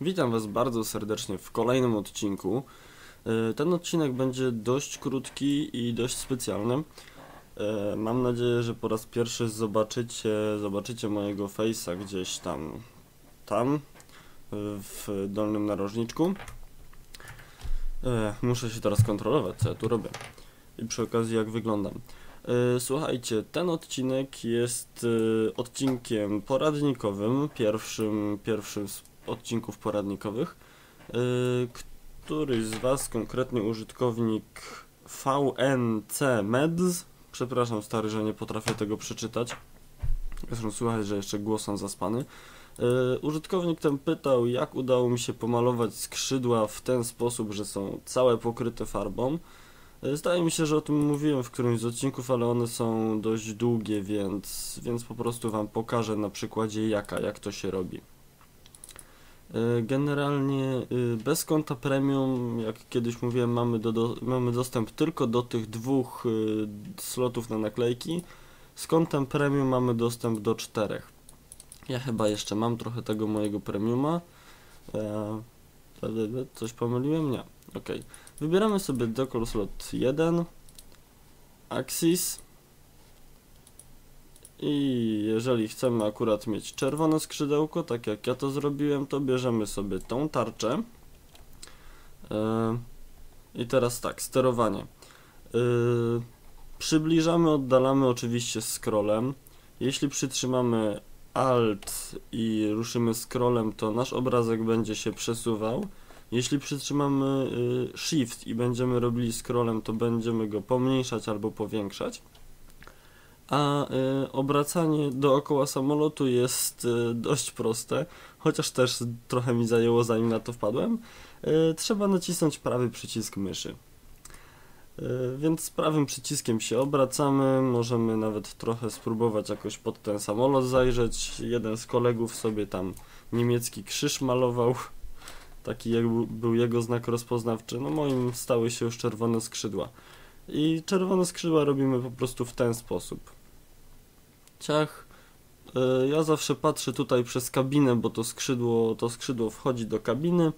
Witam Was bardzo serdecznie w kolejnym odcinku. E, Ten odcinek będzie dość krótki i dość specjalny. E, Mam nadzieję, że po raz pierwszy zobaczycie, zobaczycie mojego face'a gdzieś tam, tam, e, w dolnym narożniczku. Muszę się teraz kontrolować, co ja tu robię. I przy okazji, jak wyglądam. Słuchajcie, ten odcinek jest odcinkiem poradnikowym, pierwszym, pierwszym odcinków poradnikowych. E, Któryś z Was, konkretnie użytkownik VNC Meds, przepraszam stary, że nie potrafię tego przeczytać, zresztą słychać, że jeszcze głos są zaspany. E, Użytkownik ten pytał, jak udało mi się pomalować skrzydła w ten sposób, że są całe pokryte farbą. E, Zdaje mi się, że o tym mówiłem w którymś z odcinków, ale one są dość długie, więc, więc po prostu Wam pokażę na przykładzie jaka, jak to się robi. E, Generalnie y, bez konta premium, jak kiedyś mówiłem, mamy, do, do, mamy dostęp tylko do tych dwóch y, slotów na naklejki. Z kontem premium mamy dostęp do czterech. Ja chyba jeszcze mam trochę tego mojego premiuma. E, coś pomyliłem? Nie. Ok. Wybieramy sobie Decor Slot 1, Axis i jeżeli chcemy akurat mieć czerwone skrzydełko, tak jak ja to zrobiłem, to bierzemy sobie tą tarczę. E, I teraz tak, sterowanie. E, przybliżamy, oddalamy oczywiście scrollem. Jeśli przytrzymamy Alt i ruszymy scrollem, to nasz obrazek będzie się przesuwał. Jeśli przytrzymamy y, Shift i będziemy robili scrollem, to będziemy go pomniejszać albo powiększać. A y, obracanie dookoła samolotu jest y, dość proste, chociaż też trochę mi zajęło zanim na to wpadłem. Y, trzeba nacisnąć prawy przycisk myszy. Więc prawym przyciskiem się obracamy, możemy nawet trochę spróbować jakoś pod ten samolot zajrzeć. Jeden z kolegów sobie tam niemiecki krzyż malował, taki jak był jego znak rozpoznawczy. No moim stały się już czerwone skrzydła. I czerwone skrzydła robimy po prostu w ten sposób. Ciach. Y, Ja zawsze patrzę tutaj przez kabinę, bo to skrzydło, to skrzydło wchodzi do kabiny.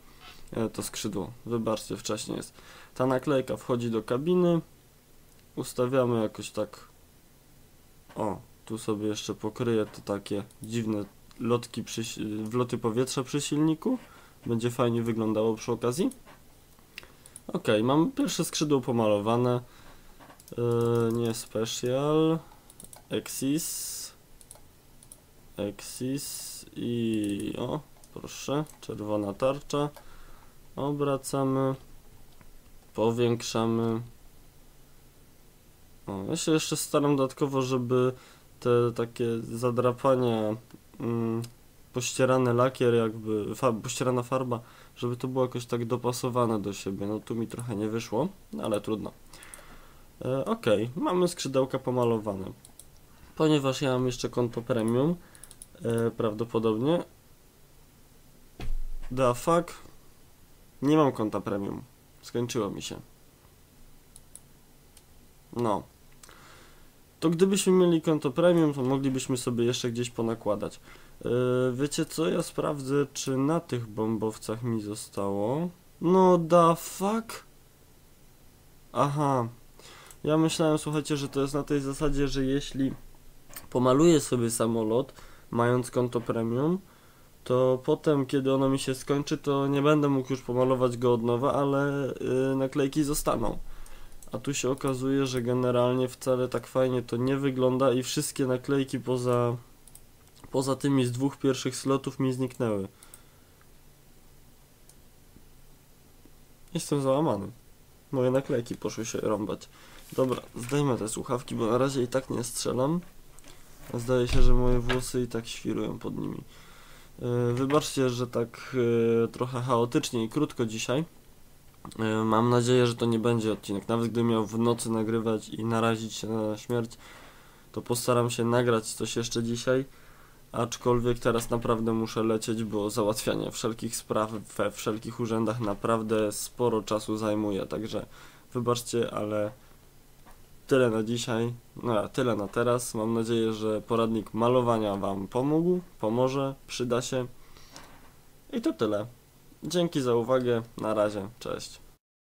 E, To skrzydło, wybaczcie, wcześniej jest. Ta naklejka wchodzi do kabiny. Ustawiamy jakoś tak. O, tu sobie jeszcze pokryję te takie dziwne lotki przy, wloty powietrza przy silniku. Będzie fajnie wyglądało przy okazji. Ok, mam pierwsze skrzydło pomalowane. Yy, nie special. Exis. Exis i o, proszę, czerwona tarcza. Obracamy. Powiększamy. O, ja się jeszcze staram dodatkowo, żeby te takie zadrapania, mm, pościerany lakier, jakby fa pościerana farba, żeby to było jakoś tak dopasowane do siebie. No tu mi trochę nie wyszło, ale trudno. E, ok, mamy skrzydełka pomalowane. Ponieważ ja mam jeszcze konto premium, e, prawdopodobnie. The fuck? Nie mam konta premium. Skończyło mi się. No. To gdybyśmy mieli konto premium, to moglibyśmy sobie jeszcze gdzieś ponakładać. Yy, wiecie co? Ja sprawdzę, czy na tych bombowcach mi zostało. No da fuck? Aha. Ja myślałem, słuchajcie, że to jest na tej zasadzie, że jeśli pomaluję sobie samolot, mając konto premium, to potem, kiedy ono mi się skończy, to nie będę mógł już pomalować go od nowa, ale yy, naklejki zostaną. A tu się okazuje, że generalnie wcale tak fajnie to nie wygląda i wszystkie naklejki poza, poza tymi z dwóch pierwszych slotów mi zniknęły. Jestem załamany. Moje naklejki poszły się rąbać. Dobra, zdejmę te słuchawki, bo na razie i tak nie strzelam. Zdaje się, że moje włosy i tak świrują pod nimi. Yy, Wybaczcie, że tak yy, trochę chaotycznie i krótko dzisiaj. Yy, Mam nadzieję, że to nie będzie odcinek. Nawet gdybym miał w nocy nagrywać i narazić się na śmierć, to postaram się nagrać coś jeszcze dzisiaj. Aczkolwiek teraz naprawdę muszę lecieć, bo załatwianie wszelkich spraw we wszelkich urzędach naprawdę sporo czasu zajmuje. Także wybaczcie, ale tyle na dzisiaj. No, tyle na teraz. Mam nadzieję, że poradnik malowania Wam pomógł, pomoże, przyda się. I to tyle. Dzięki za uwagę, na razie, cześć.